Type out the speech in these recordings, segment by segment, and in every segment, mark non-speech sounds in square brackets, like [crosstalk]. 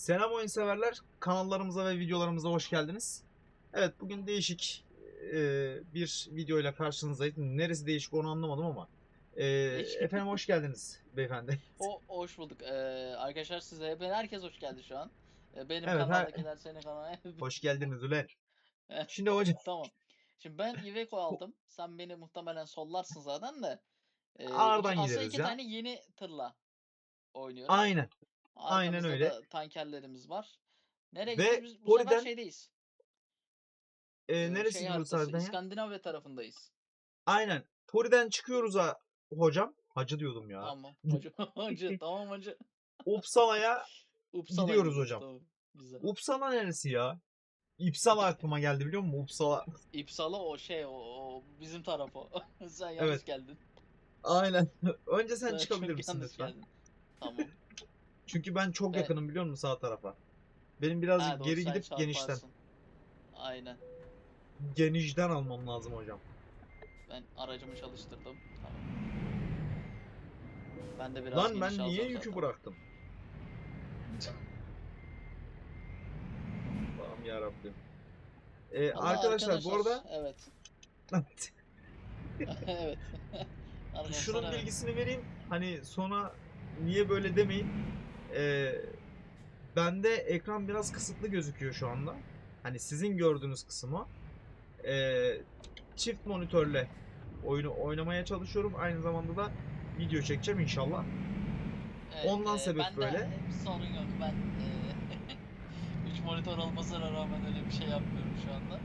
Selam oyun severler. Kanallarımıza ve videolarımıza hoş geldiniz. Evet bugün değişik e, bir videoyla karşınızdayız. Neresi değişik onu anlamadım ama. E, efendim hoş geldiniz beyefendi. [laughs] O hoş bulduk. Ee, arkadaşlar size ben herkes hoş geldi şu an. Ee, benim Evet, her- kanaldakiler senin kanalına. [laughs] Hoş geldiniz ulan. Şimdi hocam tamam. Şimdi ben Iveco [laughs] aldım. Sen beni muhtemelen sollarsın zaten de. Ee, Ağırdan iki- aslında gideriz iki ya. tane yeni tırla oynuyorum. aynen. Aynen öyle. da tankerlerimiz var. Nereye Ve gidiyoruz? Bu sefer Flori'den- şeydeyiz. E, neresi şey harbiden ya? İskandinavya tarafındayız. Aynen. Pori'den çıkıyoruz ha hocam. Hacı diyordum ya. Tamam. [laughs] [laughs] Hacı, hacı, tamam hacı. Uppsala'ya [laughs] Uppsala'ya Gidiyoruz gidiyoruz, hocam. Tamam. Güzel. Uppsala neresi ya? İpsala aklıma geldi biliyor musun? Uppsala. İpsala o şey o, o bizim taraf o. Sen yanlış Evet. geldin. Aynen. Önce sen Sen çıkabilir misin lütfen? geldin. Tamam. Çünkü ben çok Evet. yakınım biliyor musun sağ tarafa. Benim birazcık Ha, doğru, geri sen gidip genişten. çarparsın. Aynen. Genişten almam lazım hocam. Ben aracımı çalıştırdım. Tamam. Ben de biraz Lan geniş ben niye alacağım yükü zaten. bıraktım? Allah'ım yarabbim. Ee, Vallahi arkadaşlar, bu arada Evet. [laughs] [laughs] evet. Arkadaşlar, şunun evet. bilgisini vereyim. Hani sonra niye böyle demeyin. Ee, bende ekran biraz kısıtlı gözüküyor şu anda. Hani sizin gördüğünüz kısmı. Ee, çift monitörle oyunu oynamaya çalışıyorum. Aynı zamanda da video çekeceğim inşallah. Evet, ondan e, sebep bende böyle. sorun yok. Ben [laughs] 3 monitör olmasına rağmen öyle bir şey yapmıyorum şu anda.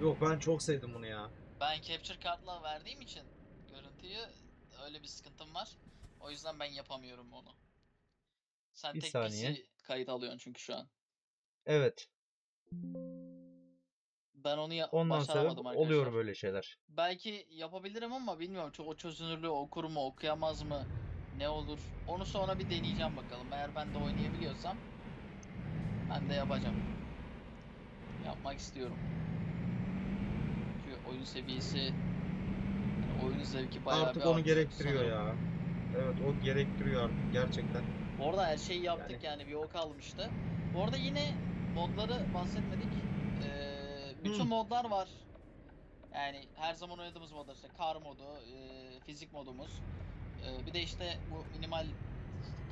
Yok ben çok sevdim bunu ya. Ben capture kartla verdiğim için görüntüyü öyle bir sıkıntım var. O yüzden ben yapamıyorum onu. Sen Bir tek saniye. PC kayıt alıyorsun çünkü şu an. Evet. Ben onu ya- Ondan sebep başaramadım arkadaşlar. oluyor böyle şeyler. Belki yapabilirim ama bilmiyorum. Çok o çözünürlüğü okur mu, okuyamaz mı? Ne olur? Onu sonra bir deneyeceğim bakalım. Eğer ben de oynayabiliyorsam ben de yapacağım. Yapmak istiyorum. Çünkü oyun seviyesi yani oyun zevki bayağı Artık bir onu arttı gerektiriyor sanırım. ya. Evet o gerektiriyor artık gerçekten. Bu arada her şeyi yaptık yani, bir o kalmıştı. Bu arada yine modları bahsetmedik. Ee, bütün Hı. modlar var. Yani her zaman oynadığımız modlar işte kar modu, e, fizik modumuz. E, bir de işte bu minimal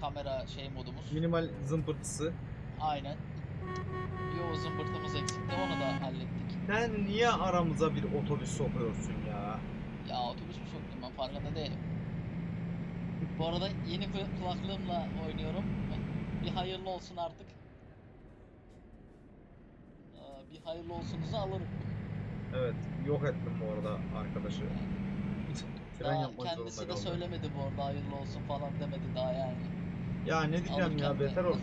kamera şey modumuz. Minimal zımpırtısı. Aynen. Bir o zımbırtımız eksikti onu da hallettik. Sen niye aramıza bir otobüs sokuyorsun ya? Ya otobüs mü soktum ben farkında değilim. Bu arada yeni kul- kulaklığımla oynuyorum. Bir hayırlı olsun artık. Aa, Bir hayırlı olsunuzu alırım. Evet yok ettim bu arada arkadaşı. [laughs] Fren Daha kendisi de söylemedi bu arada hayırlı olsun falan demedi daha yani. Ya ne diyeceğim ya Alırken de- beter ol.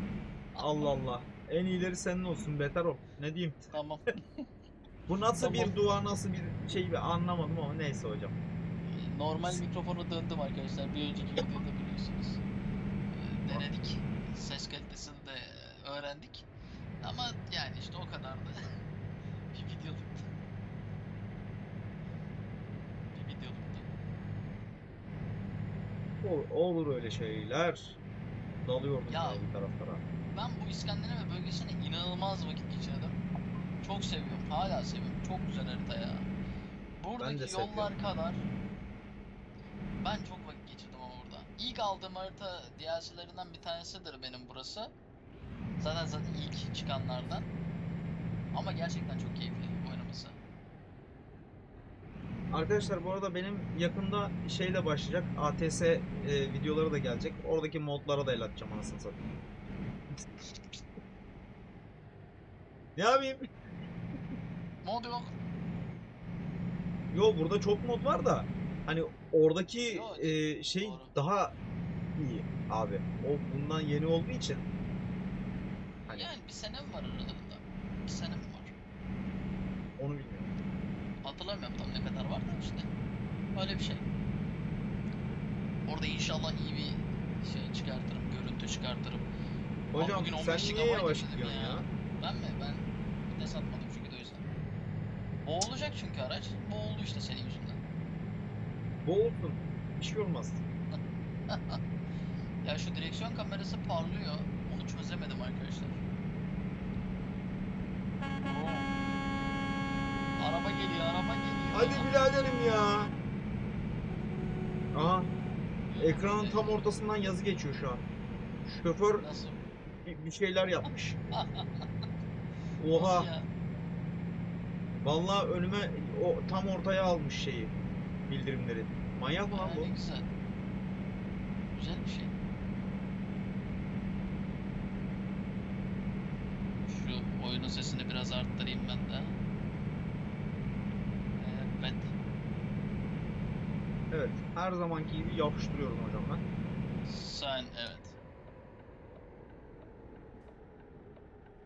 [laughs] Allah Allah. En iyileri senin olsun beter ol. Ne diyeyim? Tamam. [laughs] Bu nasıl Tamam. bir dua nasıl bir şey bir anlamadım ama neyse hocam. Normal mikrofonu döndüm arkadaşlar. Bir önceki videoda biliyorsunuz. Ee, denedik. Ses kalitesini de öğrendik. Ama yani işte o kadar da [laughs] bir videoluktu. Bir videoluktu. Ol- olur öyle şeyler. Dalıyordum Ya- bir taraflara. Ben bu İskandinavya bölgesine inanılmaz vakit geçirdim. Çok seviyorum. Hala seviyorum. Çok güzel harita ya. Buradaki yollar seviyorum. kadar ben çok vakit geçirdim ama burada. İlk aldığım harita DLC'lerinden bir tanesidir benim burası. Zaten zaten ilk çıkanlardan. Ama gerçekten çok keyifli oynaması. Arkadaşlar bu arada benim yakında şeyle başlayacak. ATS e, videoları da gelecek. Oradaki modlara da el atacağım anasını satayım. [laughs] ne yapayım? Mod yok. Yo burada çok mod var da hani oradaki e, şey doğru. daha iyi abi. O bundan yeni olduğu için. Hani Yani bir sene mi var aralarında? Bir sene mi var? onu bilmiyorum. Hatırlamıyorum tam ne kadar var da işte. Öyle bir şey. Orada inşallah iyi bir şey çıkartırım, görüntü çıkartırım. Hocam bugün sen 15 niye GB yavaş gidiyorsun ya? Ben mi? Ben vites atmadım çünkü de o yüzden. Boğulacak çünkü araç. Boğuldu işte senin yüzünden. Boğulsun. Bir şey olmaz. [laughs] Ya şu direksiyon kamerası parlıyor. Onu çözemedim arkadaşlar. Oo. Araba geliyor, araba geliyor. Hadi biraderim ya. Aha. Ekranın tam ortasından yazı geçiyor şu an. Şoför Nasıl? bir bir şeyler yapmış. [laughs] Nasıl Oha. ya? Vallahi önüme o tam ortaya almış şeyi. Bildirimleri. Manyak mı lan bu? ne güzel. Güzel bir şey. Şu oyunun sesini biraz arttırayım ben de. Evet. Evet. Her zamanki gibi yapıştırıyorum hocam ben. Sen evet.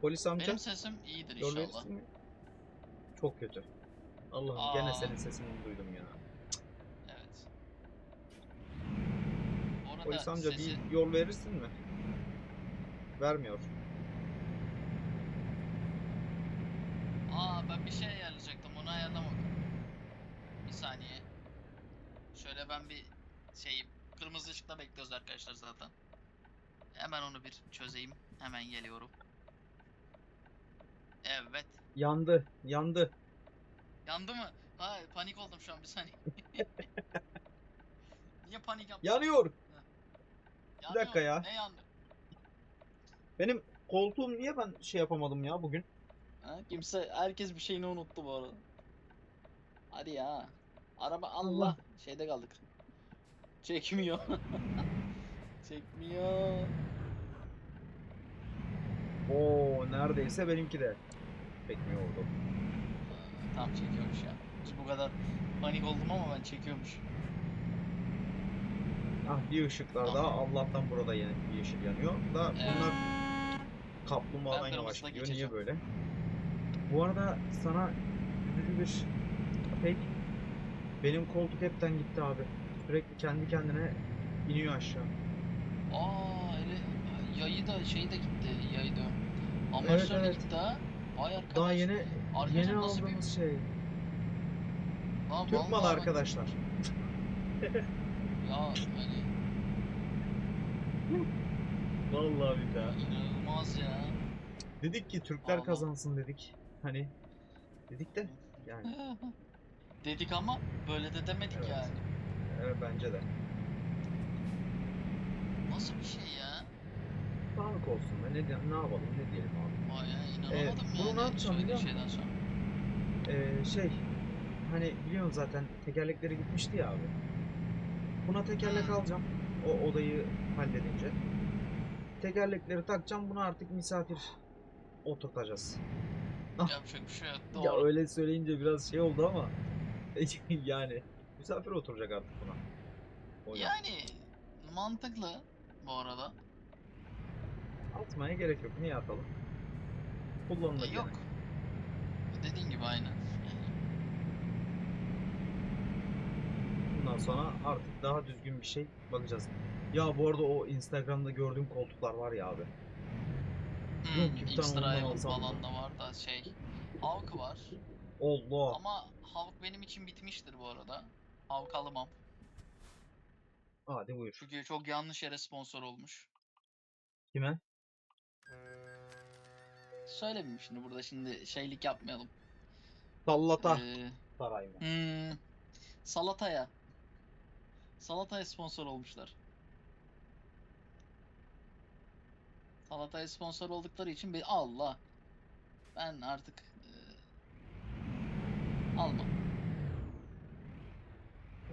Polis amca. Benim sesim iyidir inşallah. Çok kötü. Allah'ım Aa. gene senin sesini duydum ya. Evet. Orada Polis amca sesi... bir yol verirsin mi? Vermiyor. Aa ben bir şey ayarlayacaktım onu ayarlamadım. Bir saniye. Şöyle ben bir şey kırmızı ışıkta bekliyoruz arkadaşlar zaten. Hemen onu bir çözeyim. Hemen geliyorum. Evet. Yandı. Yandı. Yandı mı? Ha panik oldum şu an bir saniye. [laughs] Niye panik yaptın? Yanıyor. Yanıyor. dakika ya. Ne yandı? Benim koltuğum niye ben şey yapamadım ya bugün? Ha, kimse herkes bir şeyini unuttu bu arada. Hadi ya. Araba Allah, Allah. şeyde kaldık. Çekmiyor. [laughs] Çekmiyor. Oo neredeyse benimki de. Çekmiyor oldu. Tam çekiyormuş ya. Biz bu kadar panik oldum ama ben çekiyormuş. Ah bir ışıklar daha Allah'tan burada yine bir yeşil yanıyor. Da Evet. bunlar kaplumbağadan yavaş gidiyor. Niye böyle? Bu arada sana üzücü bir pek benim koltuk hepten gitti abi. Sürekli kendi kendine iniyor aşağı. Aa öyle yayı da şey de gitti yayı da. Amortisör de evet. gitti ha. Vay arkadaş. Daha yeni Arkadaşlar yeni nasıl bir- aldığımız şey. Lan Türk malı arkadaşlar. [laughs] Ya hani Vallahi billahi. inanılmaz ya. Dedik ki Türkler Allah. kazansın dedik. Hani dedik de yani [laughs] Dedik ama böyle de demedik Evet. yani. evet, bence de. Nasıl bir şey ya? Sağlık olsun be. Ne, ne yapalım ne diyelim abi. Vay ya inanamadım bunu ne yapacağım söylediğin biliyor musun? şeyden sonra. Ee, şey hani biliyorsun zaten tekerlekleri gitmişti ya abi. Buna tekerlek alacağım. O odayı halledince. Tekerlekleri takacağım. Buna artık misafir oturtacağız. Ah. Yapacak bir şey yok. Ya öyle söyleyince biraz şey oldu ama [laughs] yani misafir oturacak artık buna. O. Yani mantıklı bu arada. Atmaya gerek yok. Niye atalım? E, Kullanılır yok. yani. Dediğin gibi aynen. Bundan sonra artık daha düzgün bir şey bakacağız. Ya bu arada o Instagram'da gördüğüm koltuklar var ya abi. Hmm, olmadan alsam falan da var da şey. Havk var. Allah. Ama Havk benim için bitmiştir bu arada. Havk alamam. Hadi buyur. Çünkü çok yanlış yere sponsor olmuş. Kime? Söylemeyeyim şimdi burada şimdi şeylik yapmayalım. Sallata. Ee, Saray mı? hmm, salataya. Salataya sponsor olmuşlar. Salataya sponsor oldukları için bir Allah. Ben artık e, almam.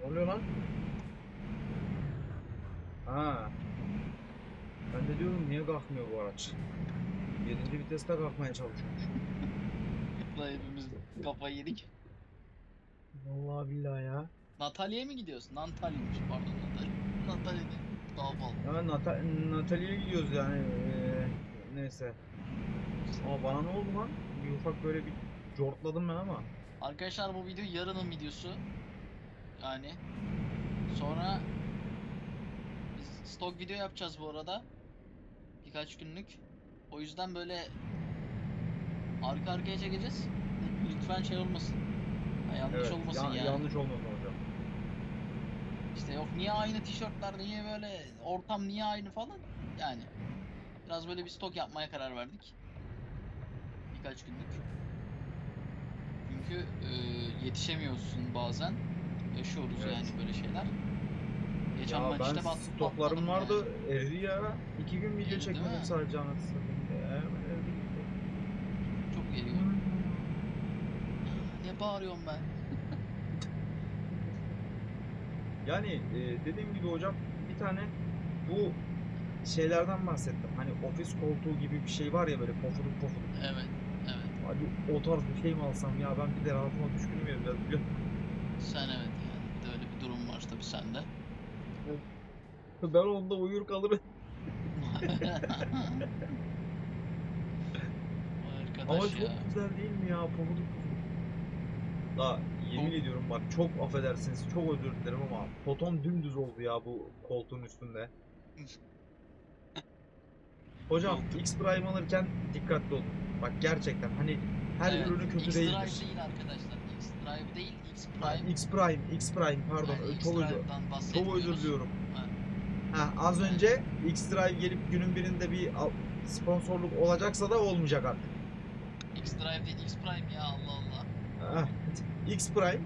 Ne oluyor lan? Ha. Ben de diyorum niye kalkmıyor bu araç? 7. viteste kalkmaya çalışıyormuş. [laughs] Lan hepimiz kafayı yedik. Vallahi billahi ya. Natalya'ya mı gidiyorsun? Nantalya'ymış pardon Natalya. Natalya değil. Daha bal. Ya Nata Natalie'ye gidiyoruz yani. Ee, neyse. Ama bana ne oldu lan? Bir ufak böyle bir cortladım ben ama. Arkadaşlar bu video yarının videosu. Yani sonra stok video yapacağız bu arada. Birkaç günlük. O yüzden böyle arka arkaya çekeceğiz. Lütfen şey olmasın. Ha, yanlış Evet, olmasın ya- yani. Yanlış olmasın. İşte yok niye aynı tişörtler, niye böyle ortam niye aynı falan. Yani Biraz böyle bir stok yapmaya karar verdik. Birkaç günlük. Çünkü e, yetişemiyorsun bazen. Yaşıyoruz Evet. yani böyle şeyler. Geçen Ya ben, ben bat, stoklarım vardı yani. eridi ya. İki gün video çekmedim sadece anasını. Çok geliyor. Ne bağırıyorum ben? Yani e, dediğim gibi hocam bir tane bu şeylerden bahsettim. Hani ofis koltuğu gibi bir şey var ya böyle pofuduk pofuduk. Evet, evet. Hadi o tarz bir şey mi alsam ya ben bir de rahatıma düşkünüm ya biraz biliyor musun? Sen evet yani. Bir de öyle bir durum var tabii sende. Ben onda uyur kalırım. [laughs] Ama ya. çok güzel değil mi ya pofuduk pofuduk. La yemin ediyorum bak çok affedersiniz çok özür dilerim ama potom dümdüz oldu ya bu koltuğun üstünde. [laughs] Hocam. X Prime alırken dikkatli olun. Bak gerçekten hani her Evet, ürünü kötü X değildir. Drive değil arkadaşlar. X Drive değil, X Ha, Prime. X Prime, X Prime pardon Yani çok özür çok bahsetmiyoruz. özür diliyorum. Ha. Ha, az önce X Drive gelip günün birinde bir al- sponsorluk olacaksa da olmayacak artık. X Drive değil, X Prime ya Allah Allah. Ah, X Prime.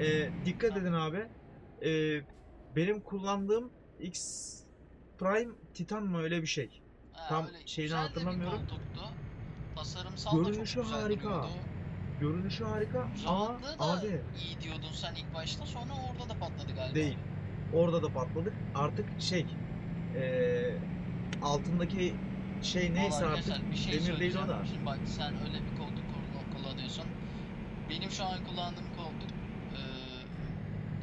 Ee, dikkat edin abi. Ee, benim kullandığım X Prime Titan mı öyle bir şey. Ha, Tam öyle şeyini güzel de bir hatırlamıyorum. koltuktu. Tasarımsal da Görünüşü çok güzel harika. duruyordu. Görünüşü harika ama Rahatlığı da abi iyi diyordun sen ilk başta sonra orada da patladı galiba. Değil. orada da patladık. Artık şey ee, altındaki şey neyse Vallahi artık arkadaşlar bir şey demir değil o söyleyeceğim. da. Şimdi bak sen öyle bir koltuk kullan- kullanıyorsun. Benim şu an kullandığım koltuk eee,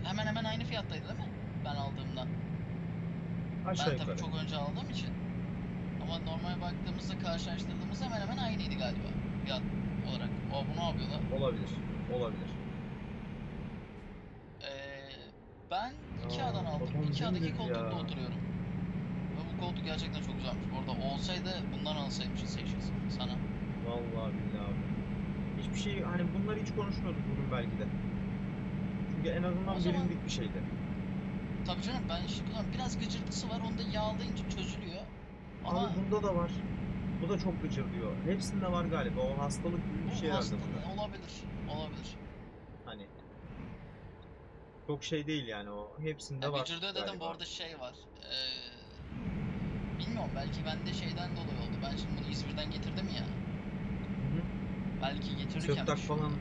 hemen hemen aynı fiyattaydı değil mi? Ben aldığımda. aşağı ben yukarı. tabii çok önce aldığım için. Ama normal baktığımızda karşılaştırdığımızda hemen hemen aynıydı galiba fiyat olarak. O bu ne yapıyor lan? Olabilir. Olabilir. Eee, ben Aa, Ikea'dan aldım. babam Ikea'daki koltukta ya. oturuyorum. Ve bu koltuk gerçekten çok güzelmiş. Orada olsaydı bundan alsaymışız seçeceğiz sana. Vallahi billahi. Hiçbir şey hani bunları hiç konuşmuyorduk bugün belki de. Çünkü en azından O zaman- bilindik bir şeydi. Tabii canım ben işte kullanıyorum. Biraz gıcırtısı var. Onu da yağlayınca çözülüyor. Ama Abi bunda da var. Bu da çok gıcır diyor. Hepsinde var galiba. O hastalık gibi bir bu şey herhalde hastalığı bunda. olabilir. Olabilir. Hani çok şey değil yani o. Hepsinde Ya var Witcher'da dedim bu galiba. arada şey var. Ee, bilmiyorum belki bende şeyden dolayı oldu. Ben şimdi bunu İzmir'den getirdim ya. Belki getirirken bir şey falan.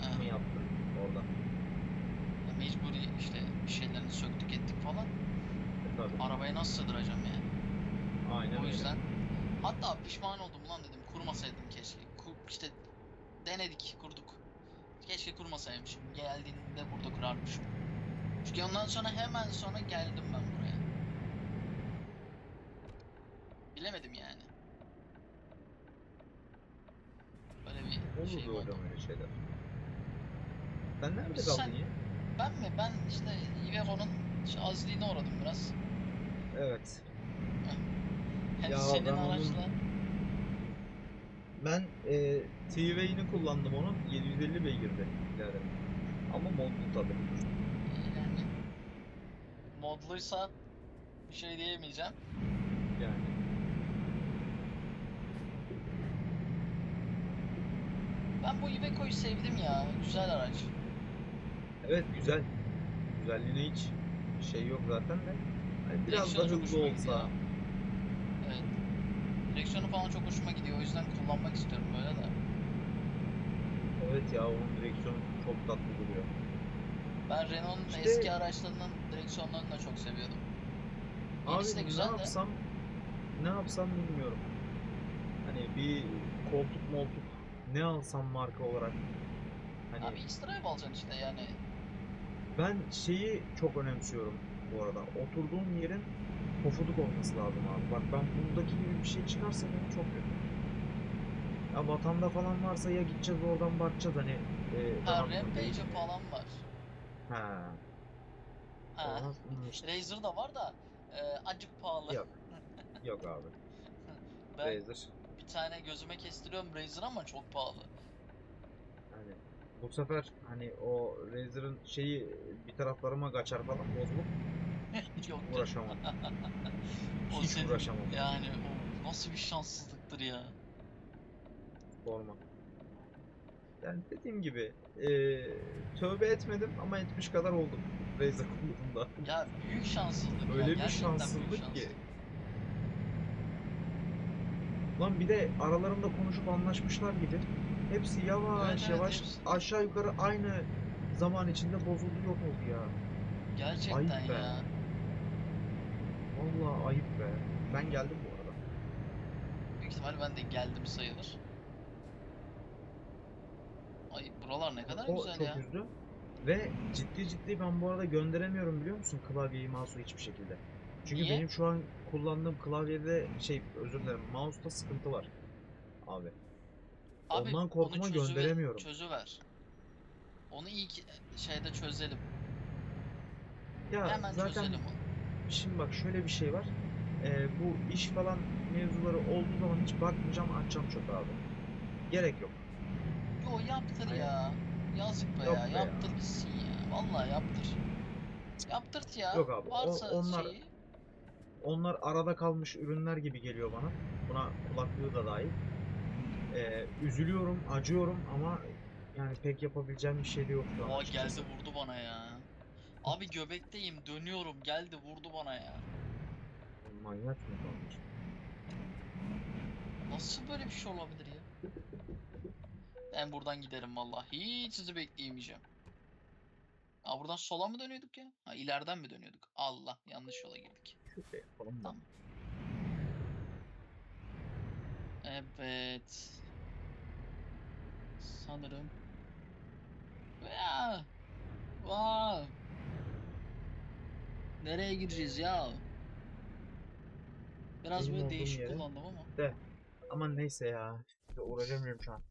Ha, mı yaptın orada? ya mecburi işte bir şeylerini söktük ettik falan. E, tabii. Arabaya nasıl sığdıracağım yani? Aynen O öyle. yüzden hatta pişman oldum ulan dedim kurmasaydım keşke. Kur, işte denedik kurduk. Keşke kurmasaymışım. Geldiğinde burada kurarmışım. Çünkü ondan sonra hemen sonra geldim ben buraya. Bilemedim yani. Böyle bir Olur şey hocam öyle şeyler. Sen nerede Sen- kaldın ya? Ben mi? Ben işte Iveco'nun şu azliğine uğradım biraz. Evet. Hem Ya senin ben onun- araçla Ben e, T-Way'ini kullandım onun. 750 beygirdi birader. Ama modlu tabii. yani modluysa bir şey diyemeyeceğim. Yani. Ben bu Iveco'yu sevdim ya. Güzel araç. Evet güzel. Güzelliğine hiç şey yok zaten de. Hani biraz da Direksiyonu çok hızlı olsa. Evet. Direksiyonu falan çok hoşuma gidiyor. O yüzden kullanmak istiyorum böyle de. Evet ya onun direksiyonu çok tatlı duruyor. Ben Renault'un İşte- eski araçlarının direksiyonlarını da çok seviyordum. Yenisi de güzel ne de. yapsam ne yapsam bilmiyorum. Hani bir koltuk moltuk ne alsam marka olarak. Hani Abi X-Drive alacaksın işte yani. ben şeyi çok önemsiyorum bu arada. Oturduğum yerin pofuduk olması lazım abi. Bak ben bundaki gibi bir şey çıkarsa benim çok kötü. Ya vatanda falan varsa ya gideceğiz oradan bakacağız hani. E, Ha değil? falan var. Ha. Ha. Razer da var da e, acık pahalı. Yok. [laughs] yok abi. Ben Razer. Bir tane gözüme kestiriyorum Razer ama çok pahalı. Hani bu sefer hani o Razer'ın şeyi bir taraflarıma kaçar falan bozulup [laughs] Yok. uğraşamam. [laughs] O Hiç senin- uğraşamam. Yani o nasıl bir şanssızlıktır ya. Sorma. Yani dediğim gibi eee tövbe etmedim ama etmiş kadar oldum. Reza konusunda. Ya büyük şanssızlık ya. Öyle bir Gerçekten büyük şanssızlık ki. Lan bir de aralarında konuşup anlaşmışlar gibi. Hepsi yavaş Evet, evet, yavaş hepsi. aşağı yukarı aynı zaman içinde bozuldu yok oldu ya. Gerçekten Ayıp be. ya. Vallahi ayıp be. Ben geldim bu arada. Büyük ihtimal ben de geldim sayılır. Ay buralar ne kadar o güzel çok ya. üzdü. Ve ciddi ciddi ben bu arada gönderemiyorum biliyor musun klavyeyi mouse'u hiçbir şekilde. Çünkü Niye? benim şu an kullandığım klavyede şey özür dilerim mouse'da sıkıntı var. Abi. Abi Ondan korkuma bunu çözüver- gönderemiyorum. Çözüver. Onu ilk şeyde çözelim. Ya Hemen zaten çözelim onu. Şimdi bak şöyle bir şey var. Ee, bu iş falan mevzuları olduğu zaman hiç bakmayacağım açacağım çok abi. Gerek yok. Yo yaptır Aynen. ya. Yazık be Yok ya. be ya. Yaptır gitsin ya. Vallahi yaptır. Yaptırt ya. Yok abi, o- Varsa onlar- şeyi. Onlar arada kalmış ürünler gibi geliyor bana. Buna kulaklığı da dahil. Ee, üzülüyorum, acıyorum ama yani pek yapabileceğim bir şey de yok Aa geldi vurdu bana ya. Abi göbekteyim dönüyorum geldi vurdu bana ya. Manyak mı kalmış? Nasıl böyle bir şey olabilir ya? Ben buradan giderim vallahi. Hiç sizi bekleyemeyeceğim. Aa buradan sola mı dönüyorduk ya? Ha ileriden mi dönüyorduk? Allah yanlış yola girdik. Şöyle yapalım da. Tamam. Evet. Sanırım. Ya. Vaa. Nereye gireceğiz ya? Biraz Benim böyle olduğum değişik yere. kullandım ama. Ama neyse ya. İşte uğraşamıyorum şu an.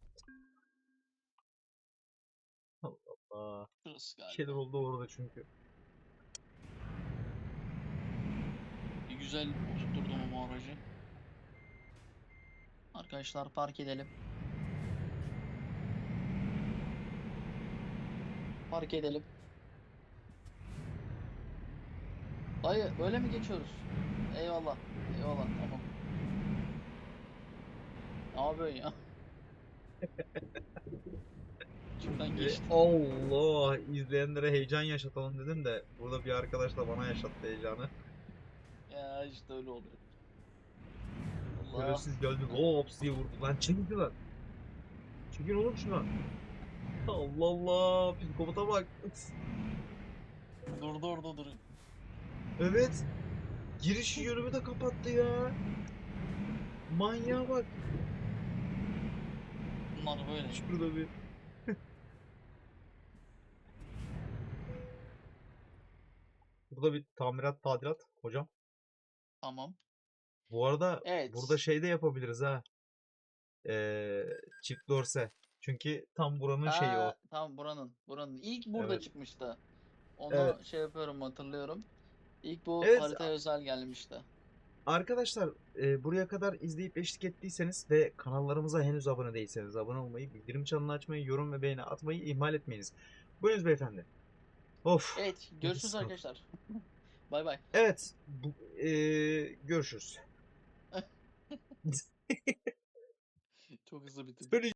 Allah Allah. Şurası Bir galiba. şeyler oldu orada çünkü. Güzel oturtturdum ama aracı. Arkadaşlar park edelim. Park edelim. Dayı böyle mi geçiyoruz? Eyvallah. Eyvallah tamam. Ne yapıyorsun ya? [laughs] Şuradan Ve geçti. Allah izleyenlere heyecan yaşatalım dedim de burada bir arkadaş da bana yaşattı heyecanı. Ya işte öyle oluyor. Allah. Şerefsiz geldi hops diye vurdu. Lan çekil lan. Çekil oğlum şuna. Allah Allah psikopata bak. Durdu orada duruyor. Evet. Giriş yönümü de kapattı ya. Manyağa bak. Bunlar böyle. Şurada bir. [laughs] Burada bir tamirat tadilat hocam. Tamam. Bu arada Evet. burada şey de yapabiliriz ha. Ee, çift dorse. Çünkü tam buranın şeyi o. Aa, Tamam buranın. Buranın. İlk burada Evet. çıkmıştı. Onu Evet. şey yapıyorum hatırlıyorum. İlk bu Evet, haritaya özel gelmişti. Arkadaşlar e, buraya kadar izleyip eşlik ettiyseniz ve kanallarımıza henüz abone değilseniz abone olmayı, bildirim çanını açmayı, yorum ve beğeni atmayı ihmal etmeyiniz. Buyurunuz beyefendi. Of. Evet, görüşürüz arkadaşlar. [laughs] Bay bay. Evet. Bu, e, görüşürüz. [laughs] [laughs] Çok hızlı bitirdim. Böyle